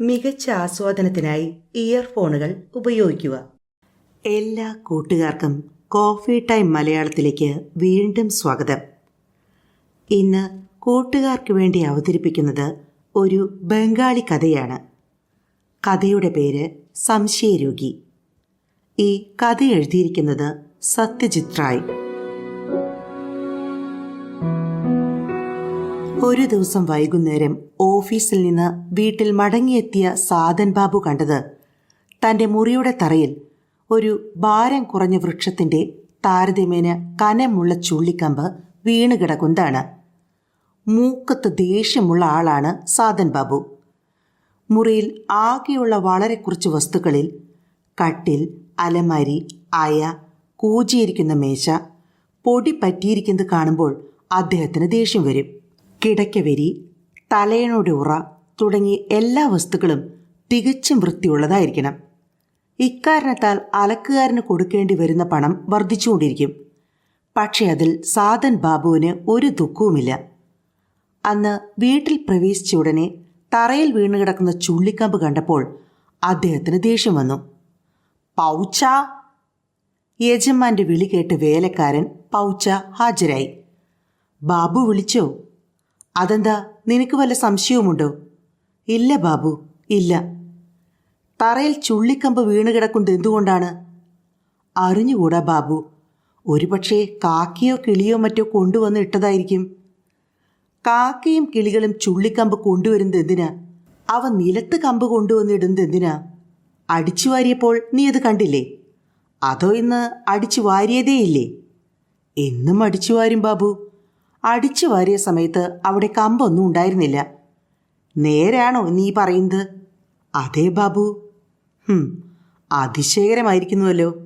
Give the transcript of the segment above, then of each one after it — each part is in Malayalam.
മികച്ച ആസ്വാദനത്തിനായി ഇയർഫോണുകൾ ഉപയോഗിക്കുക. എല്ലാ കൂട്ടുകാർക്കും കോഫി ടൈം മലയാളത്തിലേക്ക് വീണ്ടും സ്വാഗതം. ഇന്ന് കൂട്ടുകാർക്ക് വേണ്ടി അവതരിപ്പിക്കുന്നത് ഒരു ബംഗാളി കഥയാണ്. കഥയുടെ പേര് സംശയരോഗി. ഈ കഥ എഴുതിയിരിക്കുന്നത് സത്യജിത് റായ്. ഒരു ദിവസം വൈകുന്നേരം ഓഫീസിൽ നിന്ന് വീട്ടിൽ മടങ്ങിയെത്തിയ സാധൻ ബാബു കണ്ടത് തന്റെ മുറിയുടെ തറയിൽ ഒരു ഭാരം കുറഞ്ഞ വൃക്ഷത്തിന്റെ താരതമ്യേന കനമുള്ള ചുള്ളിക്കമ്പ് വീണുകിടക്കുന്നതാണ് മൂക്കത്ത് ദേഷ്യമുള്ള ആളാണ് സാധൻ ബാബു. മുറിയിൽ ആകെയുള്ള വളരെ കുറച്ച് വസ്തുക്കളിൽ കട്ടിൽ അലമാരി അയ കൂജിയിരിക്കുന്ന മേശ പൊടി പറ്റിയിരിക്കുന്നത് കാണുമ്പോൾ അദ്ദേഹത്തിന് ദേഷ്യം വരും. കിടക്കവരി തലയണയുടെ ഉറ തുടങ്ങി എല്ലാ വസ്തുക്കളും തികച്ചും വൃത്തിയുള്ളതായിരിക്കണം. ഇക്കാരണത്താൽ അലക്കുകാരന് കൊടുക്കേണ്ടി വരുന്ന പണം വർദ്ധിച്ചുകൊണ്ടിരിക്കും. പക്ഷേ അതിൽ സാധൻ ബാബുവിന് ഒരു ദുഃഖവുമില്ല. അന്ന് വീട്ടിൽ പ്രവേശിച്ച ഉടനെ തറയിൽ വീണുകിടക്കുന്ന ചുള്ളിക്കമ്പ് കണ്ടപ്പോൾ അദ്ദേഹത്തിന് ദേഷ്യം വന്നു. പൗച്ച! യജമാന്റെ വിളി കേട്ട് വേലക്കാരൻ പൗച്ച ഹാജരായി. ബാബു വിളിച്ചോ? അതെന്താ? നിനക്ക് വല്ല സംശയവുമുണ്ടോ? ഇല്ല ബാബു ഇല്ല. തറയിൽ ചുള്ളിക്കമ്പ് വീണ് കിടക്കുന്നത് എന്തുകൊണ്ടാണ്? അറിഞ്ഞുകൂടാ ബാബു. ഒരുപക്ഷെ കാക്കയോ കിളിയോ മറ്റോ കൊണ്ടുവന്ന് ഇട്ടതായിരിക്കും. കാക്കയും കിളികളും ചുള്ളിക്കമ്പ് കൊണ്ടുവരുന്നത് എന്തിനാ? അവ നിലത്ത് കമ്പ് കൊണ്ടുവന്നിടുന്നത് എന്തിനാ? അടിച്ചു വാരിയപ്പോൾ നീ അത് കണ്ടില്ലേ? അതോ ഇന്ന് അടിച്ചു വാരിയതേയില്ലേ? എന്നും അടിച്ചു വാരും ബാബു. അടിച്ചു വാരിയ സമയത്ത് അവിടെ കമ്പൊന്നും ഉണ്ടായിരുന്നില്ല. നേരാണോ നീ പറയുന്നത്? അതെ ബാബു. അതിശയകരമായിരിക്കുന്നുവല്ലോ.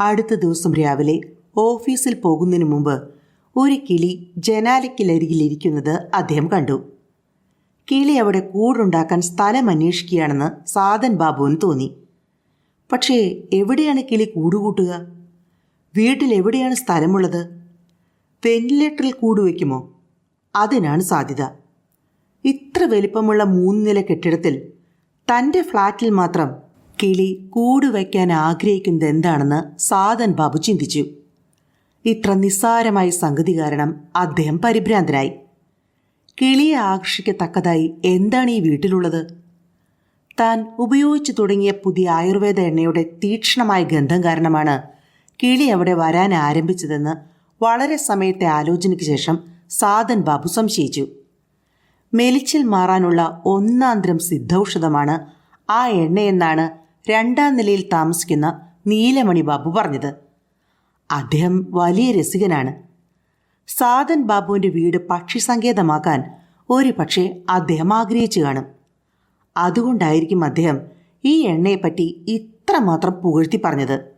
അടുത്ത ദിവസം രാവിലെ ഓഫീസിൽ പോകുന്നതിന് മുമ്പ് ഒരു കിളി ജനാലയ്ക്കിലരികിലിരിക്കുന്നത് അദ്ദേഹം കണ്ടു. കിളി അവിടെ കൂടുണ്ടാക്കാൻ സ്ഥലം അന്വേഷിക്കുകയാണെന്ന് സാധൻ ബാബുവിന് തോന്നി. പക്ഷേ എവിടെയാണ് കിളി കൂടുകൂട്ടുക? വീട്ടിൽ എവിടെയാണ് സ്ഥലമുള്ളത്? വെന്റിലേറ്ററിൽ കൂടുവെക്കുമോ അതിനാണ് സാധ്യത. ഇത്ര വലിപ്പമുള്ള മൂന്ന് നില കെട്ടിടത്തിൽ തന്റെ ഫ്ലാറ്റിൽ മാത്രം കിളി കൂടുവയ്ക്കാൻ ആഗ്രഹിക്കുന്നത് എന്താണെന്ന് സാധൻ ബാബു ചിന്തിച്ചു. ഇത്ര നിസ്സാരമായ സംഗതി കാരണം അദ്ദേഹം പരിഭ്രാന്തനായി. കിളിയെ ആകർഷിക്കത്തക്കതായി എന്താണ് ഈ വീട്ടിലുള്ളത്? താൻ ഉപയോഗിച്ചു തുടങ്ങിയ പുതിയ ആയുർവേദ എണ്ണയുടെ തീക്ഷ്ണമായ ഗന്ധം കാരണമാണ് കിളി അവിടെ വരാൻ ആരംഭിച്ചതെന്ന് വളരെ സമയത്തെ ആലോചനയ്ക്ക് ശേഷം സാധൻ ബാബു സംശയിച്ചു. മെലിച്ചിൽ മാറാനുള്ള ഒന്നാന്തരം സിദ്ധൌഷധമാണ് ആ എണ്ണയെന്നാണ് രണ്ടാം നിലയിൽ താമസിക്കുന്ന നീലമണി ബാബു പറഞ്ഞത്. അദ്ദേഹം വലിയ രസികനാണ്. സാധൻ ബാബുവിന്റെ വീട് പക്ഷി സങ്കേതമാക്കാൻ ഒരു പക്ഷേ അദ്ദേഹം ആഗ്രഹിച്ചു കാണും. അതുകൊണ്ടായിരിക്കും അദ്ദേഹം ഈ എണ്ണയെപ്പറ്റി ഇത്രമാത്രം പുകഴ്ത്തി പറഞ്ഞത്.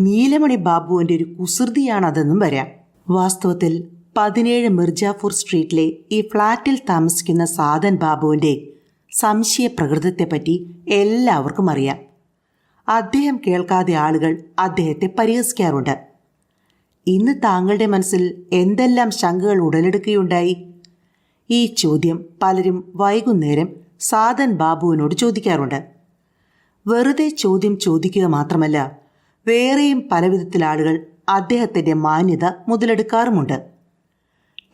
നീലമണി ബാബുവിന്റെ ഒരു കുസൃതിയാണതെന്നും വരാം. വാസ്തവത്തിൽ പതിനേഴ് മിർജാപൂർ സ്ട്രീറ്റിലെ ഈ ഫ്ളാറ്റിൽ താമസിക്കുന്ന സാധൻ ബാബുവിന്റെ സംശയ പ്രകൃതത്തെപ്പറ്റി എല്ലാവർക്കും അറിയാം. അദ്ദേഹം കേൾക്കാതെ ആളുകൾ അദ്ദേഹത്തെ പരിഹസിക്കാറുണ്ട്. ഇന്ന് താങ്കളുടെ മനസ്സിൽ എന്തെല്ലാം ശങ്കകൾ ഉടലെടുക്കുകയുണ്ടായി? ഈ ചോദ്യം പലരും വൈകുന്നേരം സാധൻ ബാബുവിനോട് ചോദിക്കാറുണ്ട്. വെറുതെ ചോദ്യം ചോദിക്കുക മാത്രമല്ല വേറെയും പലവിധത്തിൽ ആളുകൾ അദ്ദേഹത്തിന്റെ മാന്യത മുതലെടുക്കാറുമുണ്ട്.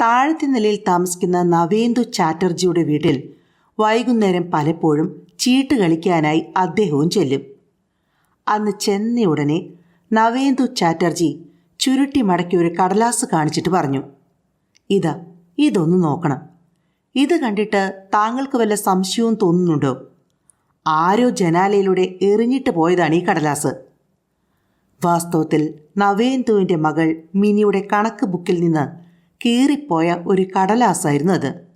താഴത്തെ നിലയിൽ താമസിക്കുന്ന നവേന്ദു ചാറ്റർജിയുടെ വീട്ടിൽ വൈകുന്നേരം പലപ്പോഴും ചീട്ട് കളിക്കാനായി അദ്ദേഹവും ചെല്ലും. അന്ന് ചെന്ന ഉടനെ നവേന്ദു ചാറ്റർജി ചുരുട്ടി മടക്കി ഒരു കടലാസ് കാണിച്ചിട്ട് പറഞ്ഞു ഇതാ ഇതൊന്ന് നോക്കണം. ഇത് കണ്ടിട്ട് താങ്കൾക്ക് വല്ല സംശയവും തോന്നുന്നുണ്ടോ? ആരോ ജനാലയിലൂടെ എറിഞ്ഞിട്ട് പോയതാണ് ഈ കടലാസ്. വാസ്തവത്തിൽ നവേന്ദുവിന്റെ മകൾ മിനിയുടെ കണക്ക് ബുക്കിൽ നിന്ന് കീറിപ്പോയ ഒരു കടലാസായിരുന്നു അത്.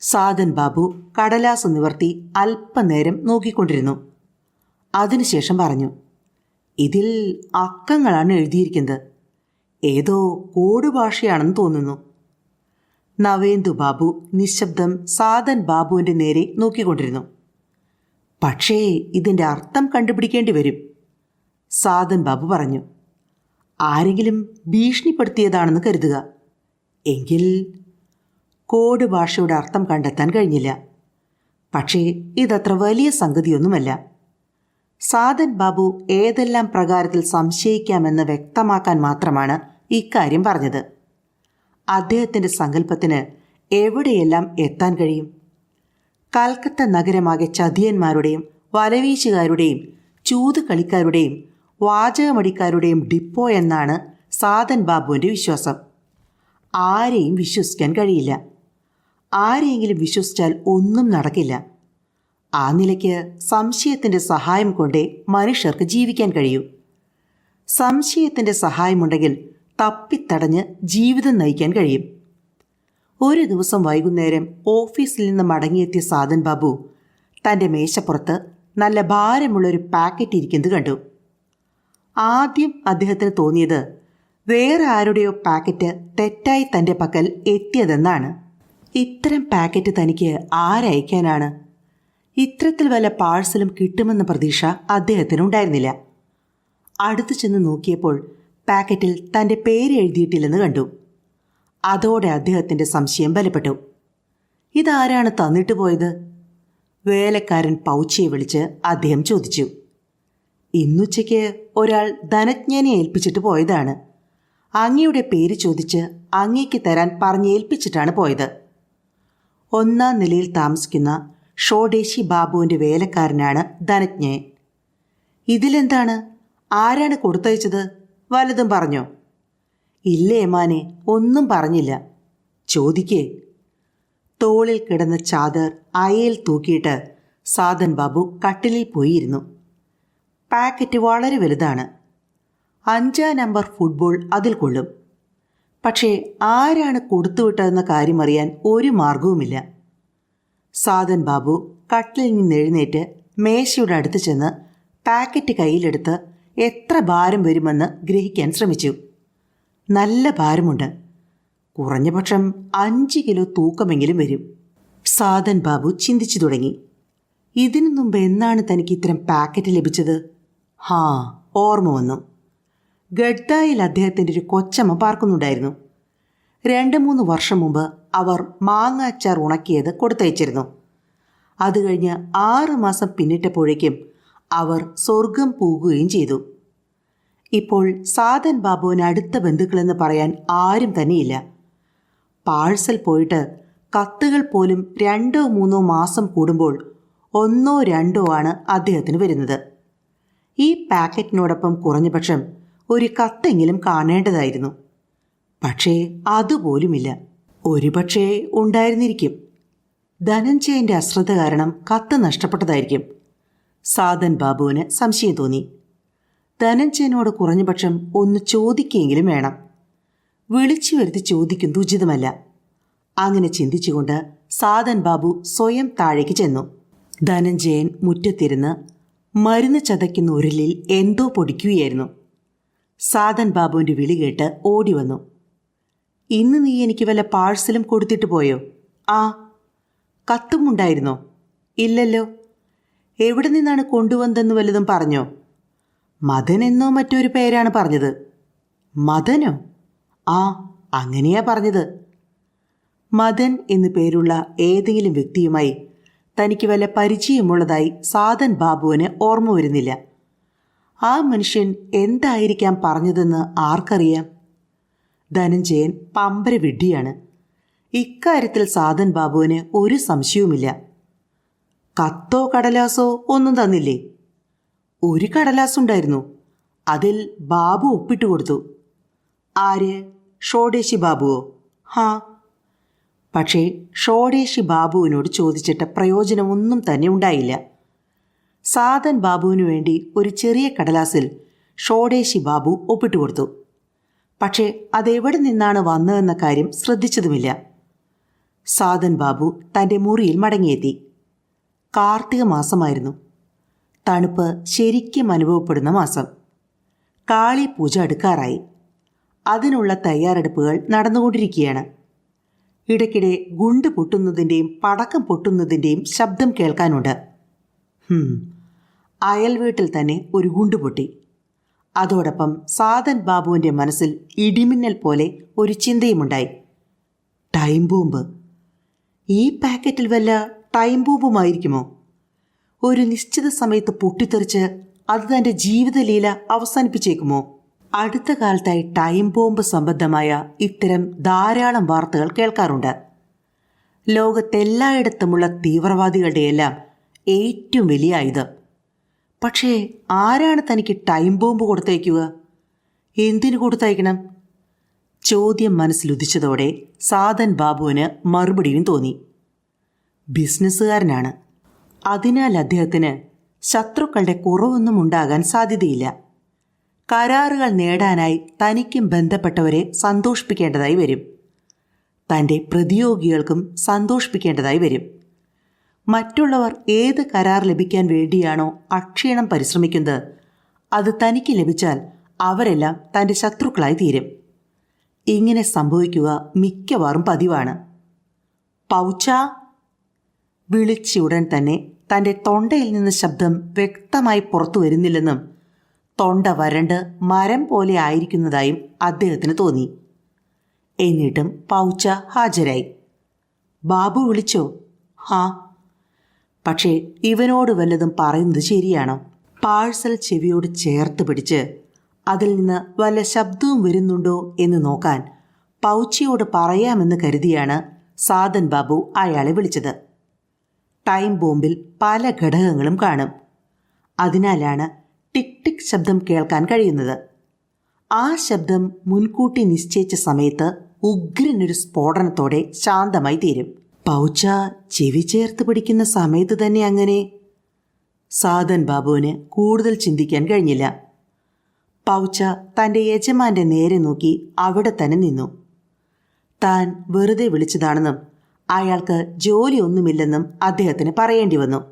സാധൻ ബാബു കടലാസ് നിവർത്തി അല്പനേരം നോക്കിക്കൊണ്ടിരുന്നു. അതിനുശേഷം പറഞ്ഞു ഇതിൽ അക്കങ്ങളാണ് എഴുതിയിരിക്കുന്നത്. ഏതോ കോഡ് ഭാഷയാണെന്ന് തോന്നുന്നു. നവേന്ദു ബാബു നിശബ്ദം സാധൻ ബാബുവിന്റെ നേരെ നോക്കിക്കൊണ്ടിരുന്നു. പക്ഷേ ഇതിന്റെ അർത്ഥം കണ്ടുപിടിക്കേണ്ടി വരും. സാധൻ ബാബു പറഞ്ഞു ആരെങ്കിലും ഭീഷണിപ്പെടുത്തിയതാണെന്ന് കരുതുക. എങ്കിൽ കോഡ് ഭാഷയുടെ അർത്ഥം കണ്ടെത്താൻ കഴിഞ്ഞില്ല. പക്ഷേ ഇതത്ര വലിയ സംഗതിയൊന്നുമല്ല. സാദൻ ബാബു ഏതെല്ലാം പ്രകാരത്തിൽ സംശയിക്കാമെന്ന് വ്യക്തമാക്കാൻ മാത്രമാണ് ഇക്കാര്യം പറഞ്ഞത്. അദ്ദേഹത്തിന്റെ സങ്കല്പത്തിന് എവിടെയെല്ലാം എത്താൻ കഴിയും? കൽക്കത്ത നഗരമാകെ ചതിയന്മാരുടെയും വലവീശുകാരുടെയും ചൂതുകളിക്കാരുടെയും വാചകമടിക്കാരുടെയും ഡിപ്പോ എന്നാണ് സാധൻ ബാബുവിന്റെ വിശ്വാസം. ആരെയും വിശ്വസിക്കാൻ കഴിയില്ല. ആരെയെങ്കിലും വിശ്വസിച്ചാൽ ഒന്നും നടക്കില്ല. ആ നിലയ്ക്ക് സംശയത്തിന്റെ സഹായം കൊണ്ടേ മനുഷ്യർക്ക് ജീവിക്കാൻ കഴിയൂ. സംശയത്തിന്റെ സഹായമുണ്ടെങ്കിൽ തപ്പിത്തടഞ്ഞ് ജീവിതം നയിക്കാൻ കഴിയും. ഒരു ദിവസം വൈകുന്നേരം ഓഫീസിൽ നിന്ന് മടങ്ങിയെത്തിയ സാധൻ ബാബു തന്റെ മേശപ്പുറത്ത് നല്ല ഭാരമുള്ളൊരു പാക്കറ്റ് ഇരിക്കുന്നത് കണ്ടു. ആദ്യം അദ്ദേഹത്തിന് തോന്നിയത് വേറെ ആരുടെയോ പാക്കറ്റ് തെറ്റായി തന്റെ പക്കൽ എത്തിയതെന്നാണ്. ഇത്തരം പാക്കറ്റ് തനിക്ക് ആരയക്കാനാണ് ഇത്തരത്തിൽ വല്ല പാഴ്സലും കിട്ടുമെന്ന പ്രതീക്ഷ അദ്ദേഹത്തിനുണ്ടായിരുന്നില്ല. അടുത്തു ചെന്ന് നോക്കിയപ്പോൾ പാക്കറ്റിൽ തന്റെ പേര് എഴുതിയിട്ടില്ലെന്ന് കണ്ടു. അതോടെ അദ്ദേഹത്തിന്റെ സംശയം ബലപ്പെട്ടു. ഇതാരാണ് തന്നിട്ട് പോയത്? വേലക്കാരൻ പൗച്ചിയെ വിളിച്ച് അദ്ദേഹം ചോദിച്ചു. ഇന്നുച്ചയ്ക്ക് ഒരാൾ ധനജ്ഞനെ ഏൽപ്പിച്ചിട്ട് പോയതാണ്. അങ്ങയുടെ പേര് ചോദിച്ച് അങ്ങേക്ക് തരാൻ പറഞ്ഞേൽപ്പിച്ചിട്ടാണ് പോയത്. ഒന്നാം നിലയിൽ താമസിക്കുന്ന ഷോഡേശി ബാബുവിന്റെ വേലക്കാരനാണ് ധനജ്ഞൻ ഇതിലെന്താണ്? ആരാണ് കൊടുത്തയച്ചത്? വലതും പറഞ്ഞോ? ഇല്ലേ മാനെ ഒന്നും പറഞ്ഞില്ല. ചോദിക്കേ. തോളിൽ കിടന്ന ചാദർ അയയിൽ തൂക്കിയിട്ട് സാധൻ ബാബു കട്ടിലിൽ പോയിരുന്നു. പാക്കറ്റ് വളരെ വലുതാണ്. അഞ്ചാം നമ്പർ ഫുട്ബോൾ അതിൽ കൊള്ളും. പക്ഷേ ആരാണ് കൊടുത്തുവിട്ടതെന്ന കാര്യം അറിയാൻ ഒരു മാർഗവുമില്ല. സാധൻ ബാബു കട്ടിലിൽ നിന്ന് എഴുന്നേറ്റ് മേശയുടെ അടുത്ത് ചെന്ന് പാക്കറ്റ് കയ്യിലെടുത്ത് എത്ര ഭാരം വരുമെന്ന് ഗ്രഹിക്കാൻ ശ്രമിച്ചു. നല്ല ഭാരമുണ്ട്. കുറഞ്ഞപക്ഷം അഞ്ച് കിലോ തൂക്കമെങ്കിലും വരും. സാധൻ ബാബു ചിന്തിച്ചു തുടങ്ങി. ഇതിനു മുമ്പ് എന്നാണ് തനിക്ക് ഇത്തരം പാക്കറ്റ് ലഭിച്ചത്? ഹാ ഓർമ്മ വന്നു. ഗഡ്ഡായിൽ അദ്ദേഹത്തിന്റെ ഒരു കൊച്ചമ്മ പാർക്കുന്നുണ്ടായിരുന്നു. രണ്ട് മൂന്ന് വർഷം മുമ്പ് അവർ മാങ്ങ അച്ചാർ ഉണക്കിയത് കൊടുത്തയച്ചിരുന്നു. അത് കഴിഞ്ഞ് ആറ് മാസം പിന്നിട്ടപ്പോഴേക്കും അവർ സ്വർഗം പോകുകയും ചെയ്തു. ഇപ്പോൾ സാധൻ ബാബുവിന് അടുത്ത ബന്ധുക്കളെന്ന് പറയാൻ ആരും തന്നെയില്ല. പാഴ്സൽ പോയിട്ട് കത്തുകൾ പോലും രണ്ടോ മൂന്നോ മാസം കൂടുമ്പോൾ ഒന്നോ രണ്ടോ ആണ് അദ്ദേഹത്തിന് വരുന്നത്. ഈ പാക്കറ്റിനോടൊപ്പം കുറഞ്ഞപക്ഷം ഒരു കത്തെങ്കിലും കാണേണ്ടതായിരുന്നു. പക്ഷേ അതുപോലുമില്ല. ഒരുപക്ഷേ ഉണ്ടായിരുന്നിരിക്കും. ധനഞ്ജയന്റെ അശ്രദ്ധ കാരണം കത്ത് നഷ്ടപ്പെട്ടതായിരിക്കും. സാധൻ ബാബുവിന് സംശയം തോന്നി. ധനഞ്ജയനോട് കുറഞ്ഞപക്ഷം ഒന്ന് ചോദിക്കുകയെങ്കിലും വേണം. വിളിച്ചു വരുത്തി ചോദിക്കുന്നത് ഉചിതമല്ല. അങ്ങനെ ചിന്തിച്ചുകൊണ്ട് സാധൻ ബാബു സ്വയം താഴേക്ക് ചെന്നു. ധനഞ്ജയൻ മുറ്റത്തിരുന്ന് മരുന്ന് ചതയ്ക്കുന്ന ഉരുളിൽ എന്തോ പൊടിക്കുകയായിരുന്നു. സാധൻ ബാബുവിന്റെ വിളി കേട്ട് ഓടി വന്നു. ഇന്ന് നീ എനിക്ക് വല്ല പാഴ്സലും കൊടുത്തിട്ട് പോയോ? ആ. കത്തും ഉണ്ടായിരുന്നോ? ഇല്ലല്ലോ. എവിടെ നിന്നാണ് കൊണ്ടുവന്നതെന്ന് വല്ലതും പറഞ്ഞോ? മദൻ എന്നോ മറ്റൊരു പേരാണ് പറഞ്ഞത്. മദനോ? ആ അങ്ങനെയാ പറഞ്ഞത്. മദൻ എന്നു പേരുള്ള ഏതെങ്കിലും വ്യക്തിയുമായി തനിക്ക് വല്ല പരിചയമുള്ളതായി സാധൻ ബാബുവിന് ഓർമ്മ വരുന്നില്ല. ആ മനുഷ്യൻ എന്തായിരിക്കാം പറഞ്ഞതെന്ന് ആർക്കറിയാം? ധനഞ്ജയൻ പമ്പര വിഡ്ഢിയാണ്. ഇക്കാര്യത്തിൽ സാധൻ ബാബുവിന് ഒരു സംശയവുമില്ല. കത്തോ കടലാസോ ഒന്നും തന്നില്ലേ? ഒരു കടലാസുണ്ടായിരുന്നു. അതിൽ ബാബു ഒപ്പിട്ട് കൊടുത്തു ആര്? ഷോഡേശി ബാബുവോ? ഹാ പക്ഷേ ഷോഡേശി ബാബുവിനോട് ചോദിച്ചിട്ട് പ്രയോജനമൊന്നും തന്നെ ഉണ്ടായില്ല. സാധൻ ബാബുവിനു വേണ്ടി ഒരു ചെറിയ കടലാസിൽ ഷോഡേശി ബാബു ഒപ്പിട്ട് കൊടുത്തു. പക്ഷേ അതെവിടെ നിന്നാണ് വന്നതെന്ന കാര്യം ശ്രദ്ധിച്ചതുമില്ല. സാധൻ ബാബു തന്റെ മുറിയിൽ മടങ്ങിയെത്തി. കാർത്തിക മാസമായിരുന്നു. തണുപ്പ് ശരിക്കും അനുഭവപ്പെടുന്ന മാസം. കാളി പൂജ അടുക്കാറായി. അതിനുള്ള തയ്യാറെടുപ്പുകൾ നടന്നുകൊണ്ടിരിക്കുകയാണ്. ഇടയ്ക്കിടെ ഗുണ്ട് പൊട്ടുന്നതിന്റെയും പടക്കം പൊട്ടുന്നതിന്റെയും ശബ്ദം കേൾക്കാനുണ്ട്. അയൽവീട്ടിൽ അയൽ വീട്ടിൽ തന്നെ ഒരു ഗുണ്ട് പൊട്ടി. അതോടൊപ്പം സാധൻ ബാബുവിന്റെ മനസ്സിൽ ഇടിമിന്നൽ പോലെ ഒരു ചിന്തയുമുണ്ടായി. Time bomb. ഈ പാക്കറ്റിൽ വല്ല ടൈം ബോംബുമായിരിക്കുമോ? ഒരു നിശ്ചിത സമയത്ത് പൊട്ടിത്തെറിച്ച് അത് തന്റെ ജീവിതലീല അവസാനിപ്പിച്ചേക്കുമോ? അടുത്ത കാലത്തായി ടൈം ബോംബ് സംബന്ധമായ ഇത്തരം ധാരാളം വാർത്തകൾ കേൾക്കാറുണ്ട്. ലോകത്തെല്ലായിടത്തുമുള്ള തീവ്രവാദികളുടെയെല്ലാം ഏറ്റവും വലിയ ആയുധം പക്ഷേ ആരാണ് തനിക്ക് ടൈം ബോംബ് കൊടുത്തയക്കുക? എന്തിനു കൊടുത്തയക്കണം? ചോദ്യം മനസ്സിലുദിച്ചതോടെ സാധൻ ബാബുവിന് മറുപടിയും തോന്നി. ബിസിനസ്സുകാരനാണ്. അതിനാൽ അദ്ദേഹത്തിന് ശത്രുക്കളുടെ കുറവൊന്നും ഉണ്ടാകാൻ സാധ്യതയില്ല. കരാറുകൾ നേടാനായി തനിക്കും ബന്ധപ്പെട്ടവരെ സന്തോഷിപ്പിക്കേണ്ടതായി വരും. തന്റെ പ്രതിയോഗികൾക്കും സന്തോഷിപ്പിക്കേണ്ടതായി വരും. മറ്റുള്ളവർ ഏത് കരാർ ലഭിക്കാൻ വേണ്ടിയാണോ അക്ഷീണം പരിശ്രമിക്കുന്നത് അത് തനിക്ക് ലഭിച്ചാൽ അവരെല്ലാം തന്റെ ശത്രുക്കളായി തീരും. ഇങ്ങനെ സംഭവിക്കുക മിക്കവാറും പതിവാണ്. പൗച്ച വിളിച്ചുടൻ തന്നെ തന്റെ തൊണ്ടയിൽ നിന്ന് ശബ്ദം വ്യക്തമായി പുറത്തു വരുന്നില്ലെന്നും തൊണ്ട വരണ്ട് മരം പോലെ ആയിരിക്കുന്നതായും അദ്ദേഹത്തിന് തോന്നി. എന്നിട്ടും പൗച്ച ഹാജരായി. ബാബു വിളിച്ചോ ഹാ പക്ഷേ ഇവനോട് വല്ലതും പറയുന്നത് ശരിയാണോ? പാഴ്സൽ ചെവിയോട് ചേർത്ത് പിടിച്ച് അതിൽ നിന്ന് വല്ല ശബ്ദവും വരുന്നുണ്ടോ എന്ന് നോക്കാൻ പൗച്ചിയോട് പറയാമെന്ന് കരുതിയാണ് സാധൻ ബാബു അയാളെ വിളിച്ചത്. ടൈം ബോംബിൽ പല ഘടകങ്ങളും കാണും. അതിനാലാണ് ടിക് ടിക് ശബ്ദം കേൾക്കാൻ കഴിയുന്നത്. ആ ശബ്ദം മുൻകൂട്ടി നിശ്ചയിച്ച സമയത്ത് ഉഗ്രനൊരു സ്ഫോടനത്തോടെ ശാന്തമായി തീരും. പൗച്ച ചെവി ചേർത്ത് പിടിക്കുന്ന സമയത്ത് തന്നെ അങ്ങനെ. സാധൻ ബാബുവിന് കൂടുതൽ ചിന്തിക്കാൻ കഴിഞ്ഞില്ല. പൗച്ച തന്റെ യജമാന്റെ നേരെ നോക്കി അവിടെ തന്നെ നിന്നു. താൻ വെറുതെ വിളിച്ചതാണെന്നും അയാൾക്ക് ജോലിയൊന്നുമില്ലെന്നും അദ്ദേഹത്തിന് പറയേണ്ടി വന്നു.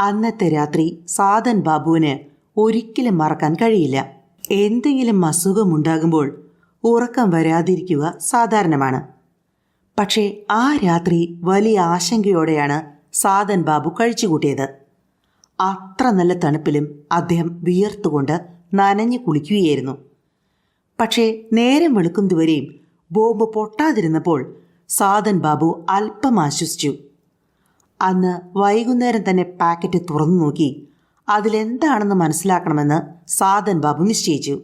അന്നത്തെ രാത്രി സാധൻ ബാബുവിന് ഒരിക്കലും മറക്കാൻ കഴിയില്ല. എന്തെങ്കിലും അസുഖമുണ്ടാകുമ്പോൾ ഉറക്കം വരാതിരിക്കുക സാധാരണമാണ്. പക്ഷേ ആ രാത്രി വലിയ ആശങ്കയോടെയാണ് സാധൻ ബാബു കഴിച്ചുകൂട്ടിയത്. അത്ര നല്ല തണുപ്പിലും അദ്ദേഹം വിയർത്തുകൊണ്ട് നനഞ്ഞു കുളിക്കുകയായിരുന്നു. പക്ഷേ നേരം വെളുക്കുന്നതുവരെയും ബോംബ് പൊട്ടാതിരുന്നപ്പോൾ സാധൻ ബാബു അല്പം ആശ്വസിച്ചു. അന്ന് വൈകുന്നേരം തന്നെ പാക്കറ്റ് തുറന്നു നോക്കി. അതിലെന്താണെന്ന് മനസ്സിലാക്കണമെന്ന് സാധൻ ബാബു നിശ്ചയിച്ചു.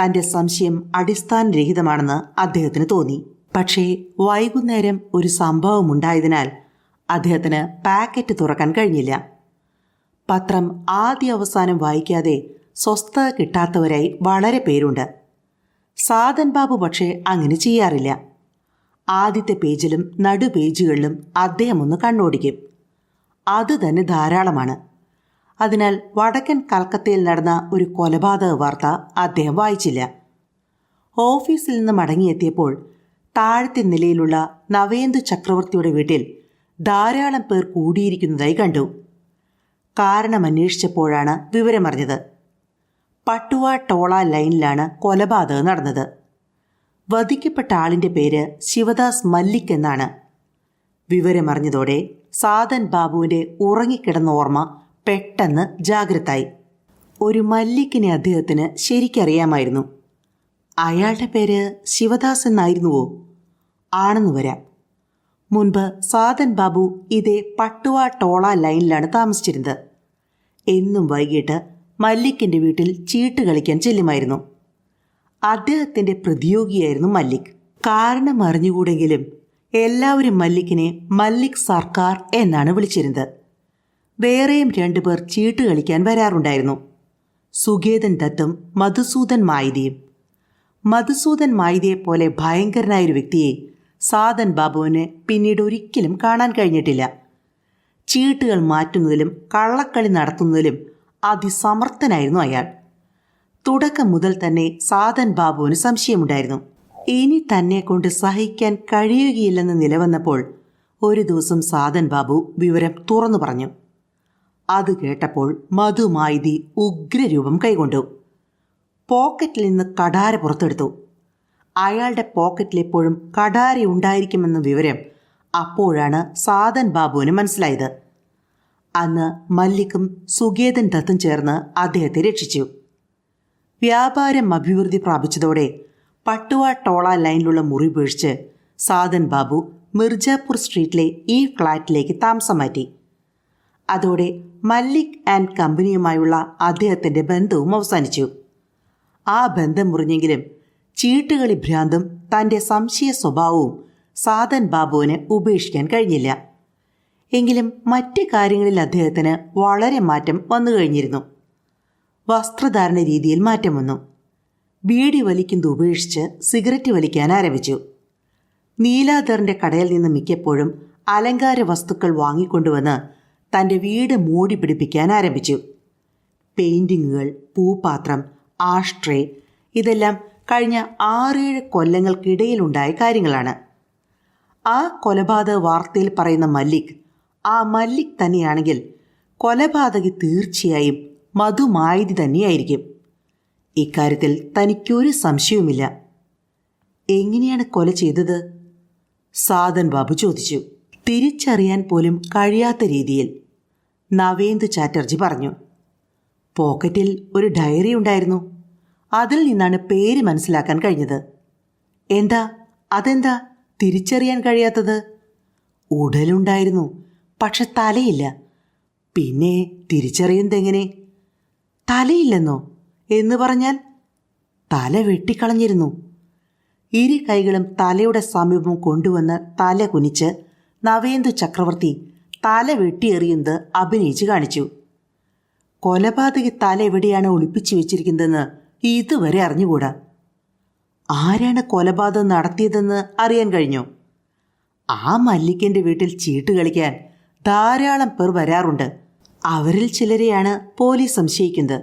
തന്റെ സംശയം അടിസ്ഥാനരഹിതമാണെന്ന് അദ്ദേഹത്തിന് തോന്നി. പക്ഷേ വൈകുന്നേരം ഒരു സംഭവം ഉണ്ടായതിനാൽ അദ്ദേഹത്തിന് പാക്കറ്റ് തുറക്കാൻ കഴിഞ്ഞില്ല. പത്രം ആദ്യ അവസാനം വായിക്കാതെ സ്വസ്ഥത കിട്ടാത്തവരായി വളരെ പേരുണ്ട്. സാധൻ ബാബു പക്ഷേ അങ്ങനെ ചെയ്യാറില്ല. ആദ്യത്തെ പേജിലും നടു പേജുകളിലും അദ്ദേഹം ഒന്ന് കണ്ണോടിക്കും. അത് തന്നെ ധാരാളമാണ്. അതിനാൽ വടക്കൻ കൽക്കത്തയിൽ നടന്ന ഒരു കൊലപാതക വാർത്ത അദ്ദേഹം വായിച്ചില്ല. ഓഫീസിൽ നിന്ന് മടങ്ങിയെത്തിയപ്പോൾ താഴത്തെ നിലയിലുള്ള നവേന്ദു ചക്രവർത്തിയുടെ വീട്ടിൽ ധാരാളം പേർ കൂടിയിരിക്കുന്നതായി കണ്ടു. കാരണം അന്വേഷിച്ചപ്പോഴാണ് വിവരമറിഞ്ഞത്. പട്ടുവ ടോള ലൈനിലാണ് കൊലപാതകം നടന്നത്. വധിക്കപ്പെട്ട ആളിന്റെ പേര് ശിവദാസ് മല്ലിക് എന്നാണ്. വിവരമറിഞ്ഞതോടെ സാധൻ ബാബുവിന്റെ ഉറങ്ങിക്കിടന്ന ഓർമ്മ പെട്ടെന്ന് ജാഗ്രതായി. ഒരു മല്ലിക്കിനെ അദ്ദേഹത്തിന് ശരിക്കറിയാമായിരുന്നു. അയാളുടെ പേര് ശിവദാസ് എന്നായിരുന്നുവോ? ആണെന്ന് വരാം. മുൻപ് സാധൻ ബാബു ഇതേ പട്ടുവ ടോള ലൈനിലാണ് താമസിച്ചിരുന്നത്. എന്നും വൈകിട്ട് മല്ലിക്കിന്റെ വീട്ടിൽ ചീട്ട് കളിക്കാൻ ചെല്ലുമായിരുന്നു. അദ്ദേഹത്തിന്റെ പ്രതിയോഗിയായിരുന്നു മല്ലിക്. കാരണം അറിഞ്ഞുകൂടെങ്കിലും എല്ലാവരും മല്ലിക്കിനെ മല്ലിക് സർക്കാർ എന്നാണ് വിളിച്ചിരുന്നത്. വേറെയും രണ്ടുപേർ ചീട്ട് കളിക്കാൻ വരാറുണ്ടായിരുന്നു. സുഗേതൻ ദത്തും മധുസൂദൻ മായിതിയും. മധുസൂദൻ മായിതിയെ പോലെ ഭയങ്കരനായൊരു വ്യക്തിയെ സാധൻ ബാബുവിന് പിന്നീട് ഒരിക്കലും കാണാൻ കഴിഞ്ഞിട്ടില്ല. ചീട്ടുകൾ മാറ്റുന്നതിലും കള്ളക്കളി നടത്തുന്നതിലും അതിസമർത്ഥനായിരുന്നു അയാൾ. തുടക്കം മുതൽ തന്നെ സാധൻ ബാബുവിന് സംശയമുണ്ടായിരുന്നു. ഇനി തന്നെ കൊണ്ട് സഹിക്കാൻ കഴിയുകയില്ലെന്ന് നിലവന്നപ്പോൾ ഒരു ദിവസം സാധൻ ബാബു വിവരം തുറന്നു പറഞ്ഞു. അത് കേട്ടപ്പോൾ മധുമായിതി ഉഗ്രരൂപം കൈകൊണ്ടു. പോക്കറ്റിൽ നിന്ന് കടാര പുറത്തെടുത്തു. അയാളുടെ പോക്കറ്റിൽ എപ്പോഴും കടാര ഉണ്ടായിരിക്കുമെന്ന വിവരം അപ്പോഴാണ് സാധൻ ബാബുവിന് മനസ്സിലായത്. അന്ന് മല്ലിക്കും സുഗേതൻ ദത്തും ചേർന്ന് അദ്ദേഹത്തെ രക്ഷിച്ചു. വ്യാപാരം അഭിവൃദ്ധി പ്രാപിച്ചതോടെ പട്ടുവ ടോള ലൈനിലുള്ള മുറി വീഴ്ച് സാദൻ ബാബു മിർജാപൂർ സ്ട്രീറ്റിലെ ഈ ഫ്ലാറ്റിലേക്ക് താമസം മാറ്റി. അതോടെ മല്ലിക് ആൻഡ് കമ്പനിയുമായുള്ള അദ്ദേഹത്തിന്റെ ബന്ധവും അവസാനിച്ചു. ആ ബന്ധം മുറിഞ്ഞെങ്കിലും ചീട്ടുകളി ഭ്രാന്തും തന്റെ സംശയ സ്വഭാവവും സാദൻ ബാബുവിന് ഉപേക്ഷിക്കാൻ കഴിഞ്ഞില്ല. എങ്കിലും മറ്റ് കാര്യങ്ങളിൽ അദ്ദേഹത്തിന് വളരെ മാറ്റം വന്നു കഴിഞ്ഞിരുന്നു വസ്ത്രധാരണ രീതിയിൽ മാറ്റം വന്നു. ബീഡി വലിക്കുന്നത് ഉപേക്ഷിച്ച് സിഗരറ്റ് വലിക്കാൻ ആരംഭിച്ചു. നീലാധറിന്റെ കടയിൽ നിന്ന് മിക്കപ്പോഴും അലങ്കാര വസ്തുക്കൾ വാങ്ങിക്കൊണ്ടുവന്ന് തന്റെ വീട് മൂടി പിടിപ്പിക്കാൻ ആരംഭിച്ചു. പെയിന്റിങ്ങുകൾ പൂപാത്രം ആഷ്ട്രേ ഇതെല്ലാം കഴിഞ്ഞ ആറേഴ് കൊല്ലങ്ങൾക്കിടയിലുണ്ടായ കാര്യങ്ങളാണ്. ആ കൊലപാതക വാർത്തയിൽ പറയുന്ന മല്ലിക് ആ മല്ലിക് തന്നെയാണെങ്കിൽ കൊലപാതകി തീർച്ചയായും മധുമായതി തന്നെയായിരിക്കും. ഇക്കാര്യത്തിൽ തനിക്കൊരു സംശയവുമില്ല. എങ്ങനെയാണ് കൊല ചെയ്തത്? സാധൻ ബാബു ചോദിച്ചു. തിരിച്ചറിയാൻ പോലും കഴിയാത്ത രീതിയിൽ നവേന്ദു ചാറ്റർജി പറഞ്ഞു. പോക്കറ്റിൽ ഒരു ഡയറി ഉണ്ടായിരുന്നു. അതിൽ നിന്നാണ് പേര് മനസ്സിലാക്കാൻ കഴിഞ്ഞത്. എന്താ? അതെന്താ? തിരിച്ചറിയാൻ കഴിയാത്തത്? ഉടലുണ്ടായിരുന്നു പക്ഷെ തലയില്ല. പിന്നെ തിരിച്ചറിയുന്നതെങ്ങനെ തലയില്ലെന്നോ? എന്ന് പറഞ്ഞാൽ തല വെട്ടിക്കളഞ്ഞിരുന്നു. ഇരു കൈകളും തലയുടെ സമീപം കൊണ്ടുവന്ന് തല കുനിച്ച് നവേന്ദു ചക്രവർത്തി തല വെട്ടിയെറിയുന്നത് അഭിനയിച്ച് കാണിച്ചു. കൊലപാതകി തല എവിടെയാണ് ഒളിപ്പിച്ചു വെച്ചിരിക്കുന്നതെന്ന് ഇതുവരെ അറിഞ്ഞുകൂടാ? ആരാണ് കൊലപാതകം നടത്തിയതെന്ന് അറിയാൻ കഴിഞ്ഞു? ആ മല്ലിക്കന്റെ വീട്ടിൽ ചീട്ട് കളിക്കാൻ ധാരാളം പേർ വരാറുണ്ട്. അവരിൽ ചിലരെയാണ് പോലീസ് സംശയിക്കുന്നത്.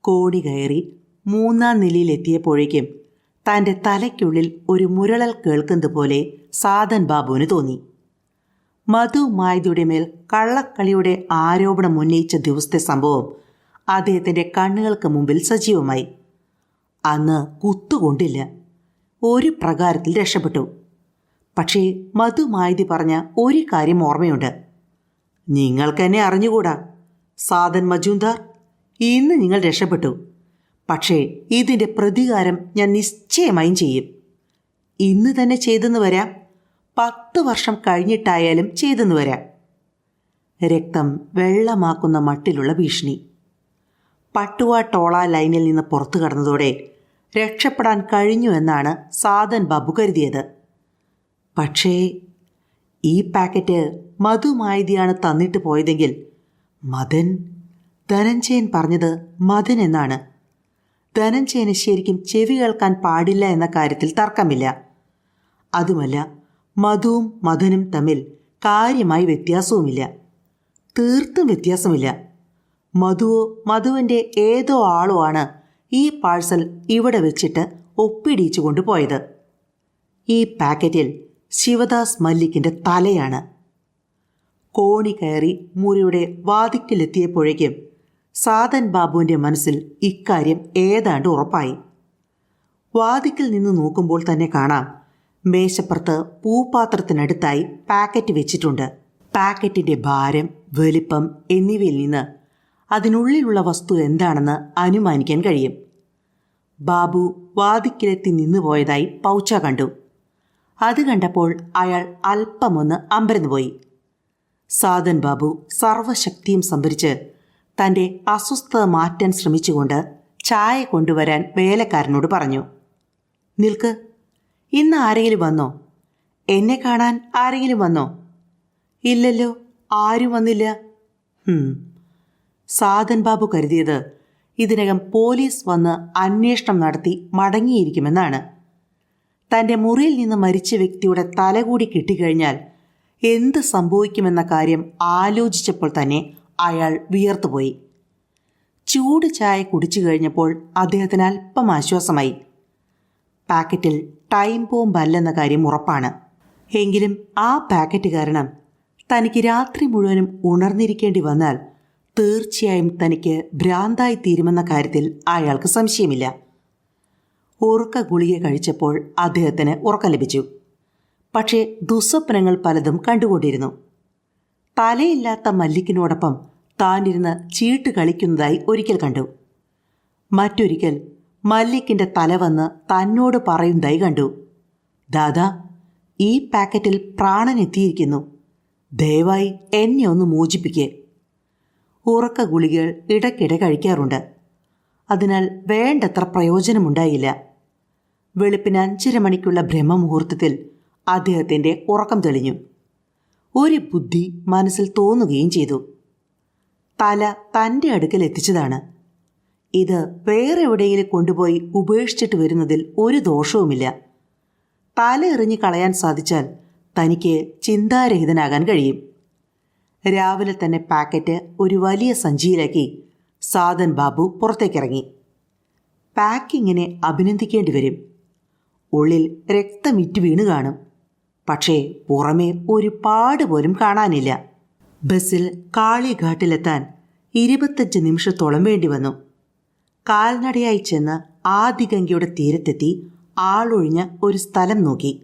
കോടി കയറി മൂന്നാം നിലയിലെത്തിയപ്പോഴേക്കും തന്റെ തലയ്ക്കുള്ളിൽ ഒരു മുരളൽ കേൾക്കുന്നത് പോലെ സാധൻ ബാബുവിന് തോന്നി. മധു മായതിയുടെ മേൽ കള്ളക്കളിയുടെ ആരോപണം ഉന്നയിച്ച ദിവസത്തെ സംഭവം അദ്ദേഹത്തിന്റെ കണ്ണുകൾക്ക് മുമ്പിൽ സജീവമായി. അന്ന് കുത്തുകൊണ്ടില്ല. ഒരു പ്രകാരത്തിൽ രക്ഷപ്പെട്ടു. പക്ഷേ മധു മായതി പറഞ്ഞ ഒരു കാര്യം ഓർമ്മയുണ്ട്. നിങ്ങൾക്കെന്നെ അറിഞ്ഞുകൂടാ. സാധൻ മജുന്ദാർ ഇന്ന് നിങ്ങൾ രക്ഷപ്പെട്ടു. പക്ഷേ ഇതിന്റെ പ്രതികാരം ഞാൻ നിശ്ചയമായും ചെയ്യും. ഇന്ന് തന്നെ ചെയ്തെന്ന് വരാം. പത്ത് വർഷം കഴിഞ്ഞിട്ടായാലും ചെയ്തെന്ന് വരാം. രക്തം വെള്ളമാക്കുന്ന മട്ടിലുള്ള ഭീഷണി. പട്ടുവ ടോള ലൈനിൽ നിന്ന് പുറത്തു കടന്നതോടെ രക്ഷപ്പെടാൻ കഴിഞ്ഞു എന്നാണ് സാധൻ ബാബു കരുതിയത്. പക്ഷേ ഈ പാക്കറ്റ് മധുമായതിയാണ് തന്നിട്ട് പോയതെങ്കിൽ മദൻ ധനഞ്ജയൻ പറഞ്ഞത് മദൻ എന്നാണ്. ധനഞ്ജയന് ശരിക്കും ചെവി കേൾക്കാൻ പാടില്ല എന്ന കാര്യത്തിൽ തർക്കമില്ല. അതുമല്ല മധുവും മദനും തമ്മിൽ കാര്യമായി വ്യത്യാസവുമില്ല. തീർത്തും വ്യത്യാസമില്ല. മധുവോ മധുവിന്റെ ഏതോ ആളോ ആണ് ഈ പാഴ്സൽ ഇവിടെ വെച്ചിട്ട് ഒപ്പിടിയിച്ചു കൊണ്ടുപോയത് ഈ പാക്കറ്റിൽ ശിവദാസ് മല്ലിക്കിന്റെ തലയാണ്. കോണി കയറി മുറിയുടെ വാതിക്കലെത്തിയപ്പോഴേക്കും സാധൻ ബാബുവിന്റെ മനസ്സിൽ ഇക്കാര്യം ഏതാണ്ട് ഉറപ്പായി. വാതിക്കിൽ നിന്ന് നോക്കുമ്പോൾ തന്നെ കാണാം മേശപ്പുറത്ത് പൂപാത്രത്തിനടുത്തായി പാക്കറ്റ് വെച്ചിട്ടുണ്ട്. പാക്കറ്റിന്റെ ഭാരം വലിപ്പം എന്നിവയിൽ നിന്ന് അതിനുള്ളിലുള്ള വസ്തു എന്താണെന്ന് അനുമാനിക്കാൻ കഴിയും. ബാബു വാതിക്കിലെത്തി നിന്നുപോയതായി പൗച്ച കണ്ടു. അത് കണ്ടപ്പോൾ അയാൾ അല്പമൊന്ന് അമ്പരന്നുപോയി. സാധൻ ബാബു സർവശക്തിയും സംഭരിച്ച് തന്റെ അസ്വസ്ഥത മാറ്റാൻ ശ്രമിച്ചുകൊണ്ട് ചായ കൊണ്ടുവരാൻ വേലക്കാരനോട് പറഞ്ഞു. നിൽക്ക്. ഇന്ന് ആരെങ്കിലും വന്നോ? എന്നെ കാണാൻ ആരെങ്കിലും വന്നോ? ഇല്ലല്ലോ ആരും വന്നില്ല. സാധൻ ബാബു കരുതിയത് ഇതിനകം പോലീസ് വന്ന് അന്വേഷണം നടത്തി മടങ്ങിയിരിക്കുമെന്നാണ്. തന്റെ മുറിയിൽ നിന്ന് മരിച്ച വ്യക്തിയുടെ തലകൂടി കിട്ടിക്കഴിഞ്ഞാൽ എന്ത് സംഭവിക്കുമെന്ന കാര്യം ആലോചിച്ചപ്പോൾ തന്നെ അയാൾ വിയർത്തുപോയി. ചൂട് ചായ കുടിച്ചു കഴിഞ്ഞപ്പോൾ അദ്ദേഹത്തിന് അല്പം ആശ്വാസമായി. പാക്കറ്റിൽ ടൈം ബോംബല്ലെന്ന കാര്യം ഉറപ്പാണ്. എങ്കിലും ആ പാക്കറ്റ് കാരണം തനിക്ക് രാത്രി മുഴുവനും ഉണർന്നിരിക്കേണ്ടി വന്നാൽ തീർച്ചയായും തനിക്ക് ഭ്രാന്തായി തീരുമെന്ന കാര്യത്തിൽ അയാൾക്ക് സംശയമില്ല. ഉറക്ക ഗുളിക കഴിച്ചപ്പോൾ അദ്ദേഹത്തിന് ഉറക്കം ലഭിച്ചു. പക്ഷേ ദുസ്വപ്നങ്ങൾ പലതും കണ്ടുകൊണ്ടിരുന്നു. തലയില്ലാത്ത മല്ലിക്കിനോടൊപ്പം താനിരുന്ന് ചീട്ട് കളിക്കുന്നതായി ഒരിക്കൽ കണ്ടു. മറ്റൊരിക്കൽ മല്ലിക്കിന്റെ തല വന്ന് തന്നോട് പറയുന്നതായി കണ്ടു. ദാദാ ഈ പാക്കറ്റിൽ പ്രാണൻ എത്തിയിരിക്കുന്നു. ദയവായി എന്നെ ഒന്ന് മോചിപ്പിക്കേ. ഉറക്ക ഗുളികകൾ ഇടയ്ക്കിടെ കഴിക്കാറുണ്ട്. അതിനാൽ വേണ്ടത്ര പ്രയോജനമുണ്ടായില്ല. വെളുപ്പിന് അഞ്ചര മണിക്കുള്ള ബ്രഹ്മമുഹൂർത്തത്തിൽ അദ്ദേഹത്തിന്റെ ഉറക്കം തെളിഞ്ഞു. ഒരു ബുദ്ധി മനസ്സിൽ തോന്നുകയും ചെയ്തു. തല തന്റെ അടുക്കൽ എത്തിച്ചതാണ്. ഇത് വേറെ എവിടെയെങ്കിലും കൊണ്ടുപോയി ഉപേക്ഷിച്ചിട്ട് വരുന്നതിൽ ഒരു ദോഷവുമില്ല. തല എറിഞ്ഞു കളയാൻ സാധിച്ചാൽ തനിക്ക് ചിന്താരഹിതനാകാൻ കഴിയും. രാവിലെ തന്നെ പാക്കറ്റ് ഒരു വലിയ സഞ്ചിയിലാക്കി സാധൻ ബാബു പുറത്തേക്കിറങ്ങി. പാക്കിങ്ങിനെ അഭിനന്ദിക്കേണ്ടി വരും. ഉള്ളിൽ രക്തമിറ്റ് വീണ് കാണും. പക്ഷേ പുറമേ ഒരു പാട് പോലും കാണാനില്ല. ബസ്സിൽ കാളിഘാട്ടിലെത്താൻ ഇരുപത്തഞ്ച് നിമിഷത്തോളം വേണ്ടി വന്നു. കാൽനടയായി ചെന്ന് ആദിഗംഗയുടെ തീരത്തെത്തി ആളൊഴിഞ്ഞ ഒരു സ്ഥലം നോക്കി.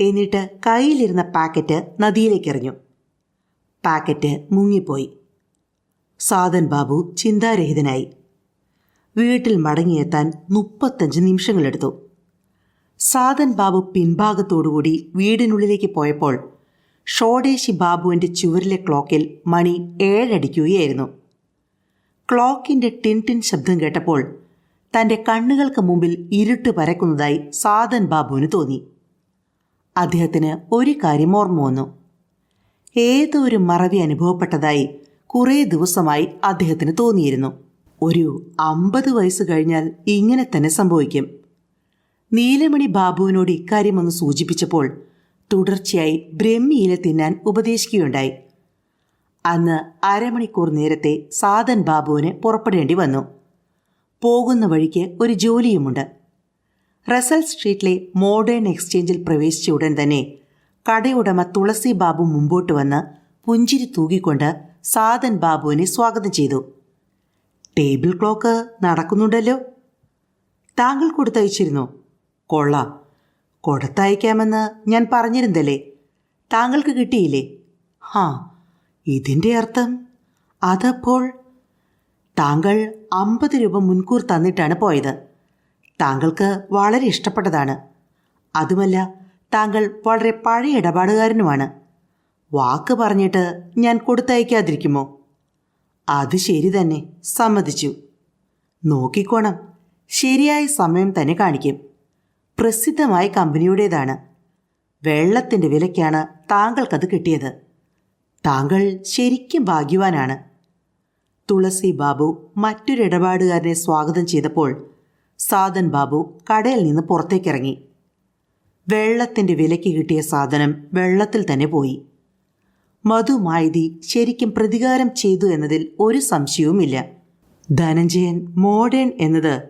എന്നിട്ട് കയ്യിലിരുന്ന പാക്കറ്റ് നദിയിലേക്ക് എറിഞ്ഞു പാക്കറ്റ് മുങ്ങിപ്പോയി. സാധൻ ബാബു ചിന്താരഹിതനായി. വീട്ടിൽ മടങ്ങിയെത്താൻ മുപ്പത്തഞ്ച് നിമിഷങ്ങളെടുത്തു. സാധൻ ബാബു പിൻഭാഗത്തോടുകൂടി വീടിനുള്ളിലേക്ക് പോയപ്പോൾ ഷോഡേശി ബാബുവിന്റെ ചുവരിലെ ക്ലോക്കിൽ മണി ഏഴടിക്കുകയായിരുന്നു. ക്ലോക്കിന്റെ ടിൻ ടിൻ ശബ്ദം കേട്ടപ്പോൾ തന്റെ കണ്ണുകൾക്ക് മുമ്പിൽ ഇരുട്ട് പരക്കുന്നതായി സാധൻ ബാബുവിന് തോന്നി. അദ്ദേഹത്തിന് ഒരു കാര്യം ഓർമ്മ വന്നു. ഏതോ ഒരു മറവി അനുഭവപ്പെട്ടതായി കുറേ ദിവസമായി അദ്ദേഹത്തിന് തോന്നിയിരുന്നു. ഒരു അമ്പത് വയസ്സ് കഴിഞ്ഞാൽ ഇങ്ങനെ തന്നെ സംഭവിക്കും. നീലമണി ബാബുവിനോട് ഇക്കാര്യമൊന്ന് സൂചിപ്പിച്ചപ്പോൾ തുടർച്ചയായി ബ്രഹ്മിയില തിന്നാൻ ഉപദേശിക്കുകയുണ്ടായി. അന്ന് അരമണിക്കൂർ നേരത്തെ സാധൻ ബാബുവിന് പുറപ്പെടേണ്ടി വന്നു. പോകുന്ന വഴിക്ക് ഒരു ജോലിയുമുണ്ട്. റസൽ സ്ട്രീറ്റിലെ മോഡേൺ എക്സ്ചേഞ്ചിൽ പ്രവേശിച്ച ഉടൻ തന്നെ കടയുടമ തുളസി ബാബു മുമ്പോട്ട് വന്ന് പുഞ്ചിരി തൂകിക്കൊണ്ട് സാധൻ ബാബുവിനെ സ്വാഗതം ചെയ്തു. ടേബിൾ ക്ലോക്ക് നടക്കുന്നുണ്ടല്ലോ. താങ്കൾ കൊടുത്തയച്ചിരുന്നോ. കൊള്ളാം. കൊടുത്തയക്കാമെന്ന് ഞാൻ പറഞ്ഞിരുന്നല്ലേ? താങ്കൾക്ക് കിട്ടിയില്ലേ? ഹാ ഇതിന്റെ അർത്ഥം അതപ്പോൾ താങ്കൾ അമ്പത് രൂപ മുൻകൂർ തന്നിട്ടാണ് പോയത്. താങ്കൾക്ക് വളരെ ഇഷ്ടപ്പെട്ടതാണ്. അതുമല്ല താങ്കൾ വളരെ പഴയ ഇടപാടുകാരനുമാണ്. വാക്ക് പറഞ്ഞിട്ട് ഞാൻ കൊടുത്തയക്കാതിരിക്കുമോ? അത് ശരി തന്നെ സമ്മതിച്ചു. നോക്കിക്കോണം ശരിയായ സമയം തന്നെ കാണിക്കും. പ്രസിദ്ധമായ കമ്പനിയുടേതാണ്. വെള്ളത്തിന്റെ വിലയ്ക്കാണ് താങ്കൾക്കത് കിട്ടിയത്. താങ്കൾ ശരിക്കും ഭാഗ്യവാനാണ്. തുളസി ബാബു മറ്റൊരു ഇടപാടുകാരനെ സ്വാഗതം ചെയ്തപ്പോൾ സാധൻ ബാബു കടയിൽ നിന്ന് പുറത്തേക്കിറങ്ങി. വെള്ളത്തിന്റെ വിലയ്ക്ക് കിട്ടിയ സാധനം വെള്ളത്തിൽ തന്നെ പോയി. മധു മധുമായതി ശരിക്കും പ്രതികാരം ചെയ്തു എന്നതിൽ ഒരു സംശയവുമില്ല. ധനഞ്ജയൻ മോഡേൺ എന്നത്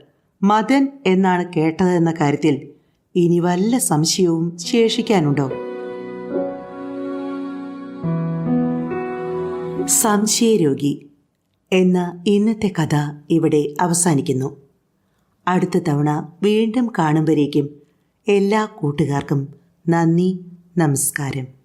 മദൻ എന്നാണ് കേട്ടതെന്ന കാര്യത്തിൽ ഇനി വല്ല സംശയവും ശേഷിക്കാനുണ്ടോ? സംശയരോഗി എന്ന ഇന്നത്തെ കഥ ഇവിടെ അവസാനിക്കുന്നു. അടുത്ത തവണ വീണ്ടും കാണുമ്പോഴേക്കും എല്ലാ കൂട്ടുകാർക്കും നന്ദി നമസ്കാരം.